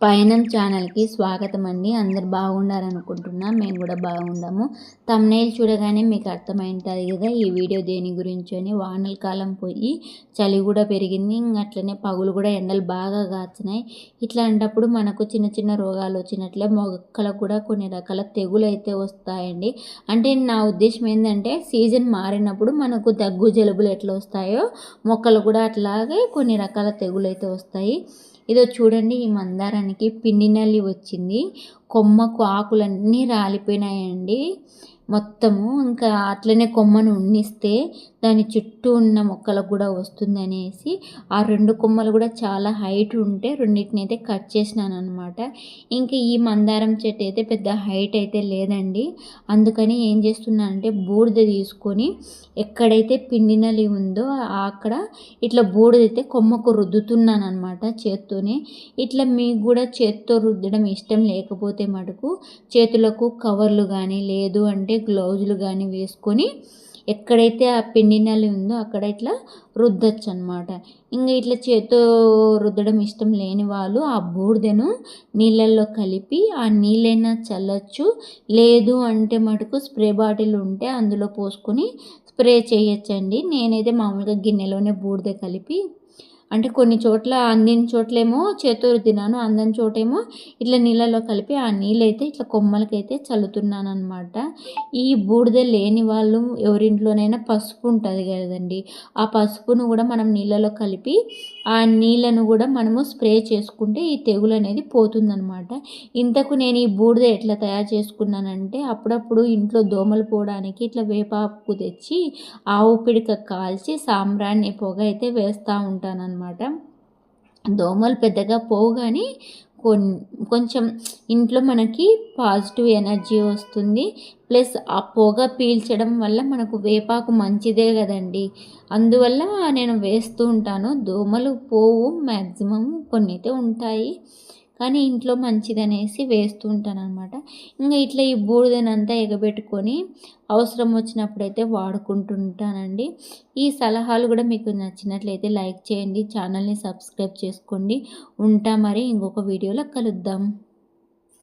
పయనం ఛానల్కి స్వాగతం అండి అందరు బాగుండాలనుకుంటున్నా మేము కూడా బాగుండాము తమ్నైల్ చూడగానే మీకు అర్థమైంటుంది కదా ఈ వీడియో దేని గురించి అని. వానల కాలం పోయి చలి కూడా పెరిగింది ఇంక అట్లనే పగులు కూడా ఎండలు బాగా కాచినాయి ఇట్లాంటప్పుడు మనకు చిన్న చిన్న రోగాలు వచ్చినట్లే మొక్కలకు కూడా కొన్ని రకాల తెగులు అయితే వస్తాయండి. అంటే నా ఉద్దేశం ఏంటంటే సీజన్ మారినప్పుడు మనకు దగ్గు జలుబులు ఎట్లా వస్తాయో మొక్కలు కూడా అట్లాగే కొన్ని రకాల తెగులు అయితే వస్తాయి. ఇదో చూడండి ఈ మందారానికి పిండి నల్లి వచ్చింది. కొమ్మకు ఆకులన్నీ రాలిపోయినాయండి. మొత్తము ఇంకా అట్లనే కొమ్మను ఉన్నిస్తే దాని చుట్టూ ఉన్న మొక్కలకు కూడా వస్తుంది అనేసి ఆ రెండు కొమ్మలు కూడా చాలా హైట్ ఉంటే రెండింటిని అయితే కట్ చేసినాను అనమాట ఇంకా ఈ మందారం చెట్టు అయితే పెద్ద హైట్ అయితే లేదండి. అందుకని ఏం చేస్తున్నాను అంటే బూడిద తీసుకొని ఎక్కడైతే పిండినలి ఉందో అక్కడ ఇట్లా బూడిద అయితే కొమ్మకు రుద్దుతున్నాను అనమాట చేత్తోనే. ఇట్లా మీకు కూడా చేత్తో రుద్దడం ఇష్టం లేకపోతే మటుకు చేతులకు కవర్లు కానీ లేదు అంటే గ్లౌజులు కానీ వేసుకొని ఎక్కడైతే ఆ పిండి నల్లి ఉందో అక్కడ ఇట్లా రుద్దచ్చు అనమాట ఇంకా ఇట్లా చేతితో రుద్దడం ఇష్టం లేని వాళ్ళు ఆ బూడిదను నీళ్ళల్లో కలిపి ఆ నీళ్ళైనా చల్లచ్చు. లేదు అంటే మటుకు స్ప్రే బాటిల్ ఉంటే అందులో పోసుకొని స్ప్రే చేయొచ్చండి. నేనైతే మామూలుగా గిన్నెలోనే బూడిద కలిపి అంటే కొన్ని చోట్ల అందిన చోట్లేమో చేతో రుద్దినాను అందని చోటేమో ఇట్లా నీళ్ళలో కలిపి ఆ నీళ్ళైతే ఇట్లా కొమ్మలకైతే చల్లుతున్నాను అనమాట ఈ బూడిద లేని వాళ్ళు ఎవరింట్లోనైనా పసుపు ఉంటుంది కదండి ఆ పసుపును కూడా మనం నీళ్ళలో కలిపి ఆ నీళ్ళను కూడా మనము స్ప్రే చేసుకుంటే ఈ తెగులు అనేది పోతుందనమాట ఇంతకు నేను ఈ బూడిద ఎట్లా తయారు చేసుకున్నానంటే అప్పుడప్పుడు ఇంట్లో దోమలు పోవడానికి ఇట్లా వేపాకు తెచ్చి ఆవు పిడిక కాల్చి సాంబ్రాన్ని పొగ అయితే వేస్తూ ఉంటాను అనమాట దోమలు పెద్దగా పోవు కానీ కొంచెం ఇంట్లో మనకి పాజిటివ్ ఎనర్జీ వస్తుంది. ప్లస్ ఆ పొగ పీల్చడం వల్ల మనకు వేపాకు మంచిదే కదండి. అందువల్ల నేను వేస్తూ ఉంటాను. దోమలు పోవు మ్యాక్సిమం కొన్ని అయితే ఉంటాయి. కానీ ఇంట్లో మంచిదనేసి వేస్తూ ఉంటాను అనమాట ఇంకా ఇట్లా ఈ బూడిదనంతా ఎగబెట్టుకొని అవసరం వచ్చినప్పుడైతే వాడుకుంటుంటానండి. ఈ సలహాలు కూడా మీకు నచ్చినట్లయితే లైక్ చేయండి ఛానల్ని సబ్స్క్రైబ్ చేసుకోండి. ఉంటా మరి ఇంకొక వీడియోలో కలుద్దాం.